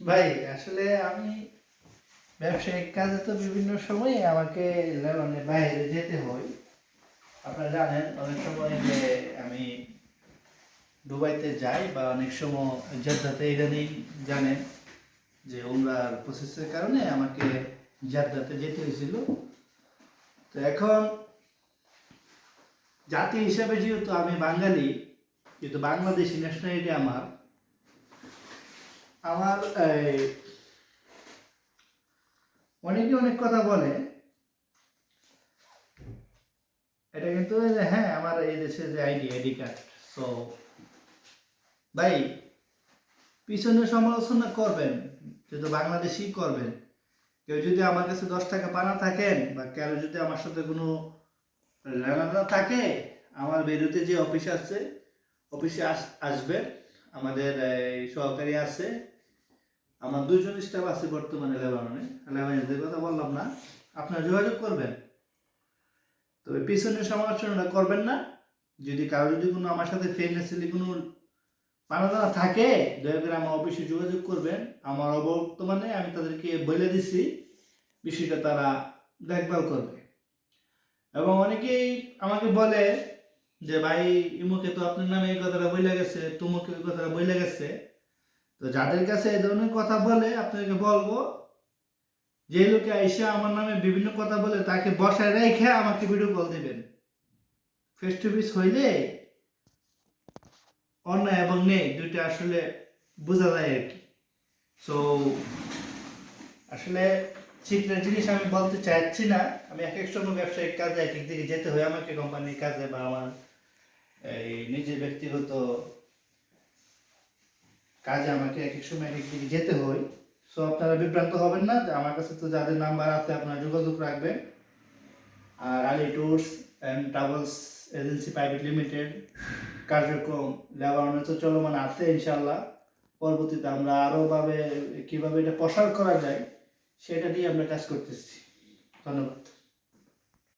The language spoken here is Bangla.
ভাই, আসলে আমি ব্যবসায়িক কাজে তো বিভিন্ন সময় আমাকে মানে বাইরে যেতে হয়। আপনারা জানেন, অনেক সময় যে আমি দুবাইতে যাই বা অনেক সময় জেদ্দাতে, ইদানিং জানেন যে উমরার প্রসেসের কারণে আমাকে জেদ্দাতে যেতে হয়েছিল। তো এখন জাতি হিসাবে যেহেতু আমি বাঙালি, যেহেতু বাংলাদেশি ন্যাশনালিটি আমার আমার অনেকে অনেক কথা বলে। এটা কিন্তু হ্যাঁ আমার এই দেশে যে আইডি আইডি কার্ড সো ভাই, পিছনে সমালোচনা করবেন, যেহেতু বাংলাদেশি করবেন। কেউ যদি আমার কাছে দশ টাকা পানা থাকেন, বা কেউ যদি আমার সাথে কোনো লেনাদেনা থাকে, আমার বেরোতে যে অফিস আছে, অফিসে আস, আসবে, আমাদের সহকারী আছে আমার দুইজন স্টাফ আছে বর্তমানে লেবাননে। তাহলে কথা বললাম না, আপনারা যোগাযোগ করবেন। তবে পিছনে সমালোচনাটা করবেন না। যদি কারও যদি কোনো আমার সাথে ফেনেসিলি কোনো পানাদানা থাকে, দয়া করে আমার অফিসে যোগাযোগ করবেন। আমার অবর্তমানে আমি তাদেরকে বলে দিছি, বিষয়টা তারা দেখভাল করবে। এবং অনেকেই আমাকে বলে যে, ভাই, ইমুকে তো আপনার নামে এই কথাটা বইলে গেছে, তুমুকে এই কথাটা বইলে গেছে। তো যাদের কাছে এই ধরনের কথা বলে, আপনাদেরকে বলব, যে লোকে এসে আমার নামে বিভিন্ন কথা বলে, তাকে বসায় রেখে আমাকে ভিডিও কল দিবেন। ফেস টু ফেস হইলে অন্যায় এবং নেই দুইটা আসলে বোঝা যায় আর কি। সো আসলে সিক্রেট জিনিস আমি বলতে চাইছি না। আমি এক এক সময় ব্যবসায়িক কাজে এক এক দিকে যেতে হয়, আমাকে কোম্পানির কাজে বা আমার এই নিজের ব্যক্তিগত কাজে আমাকে এক এক সময় এক দিকে যেতে হয়। সো আপনারা বিভ্রান্ত হবেন না, যে আমার কাছে তো যাদের নাম্বার আছে, আপনারা যোগাযোগ রাখবেন। আর Ali tours and travels agency private limited কার্যক্রম লেবাননে তো চলমান আছে ইনশাল্লাহ পরবর্তীতে আমরা আরও ভাবে, কীভাবে এটা প্রসার করা যায়, সেটা নিয়ে আমরা কাজ করতেছি। ধন্যবাদ।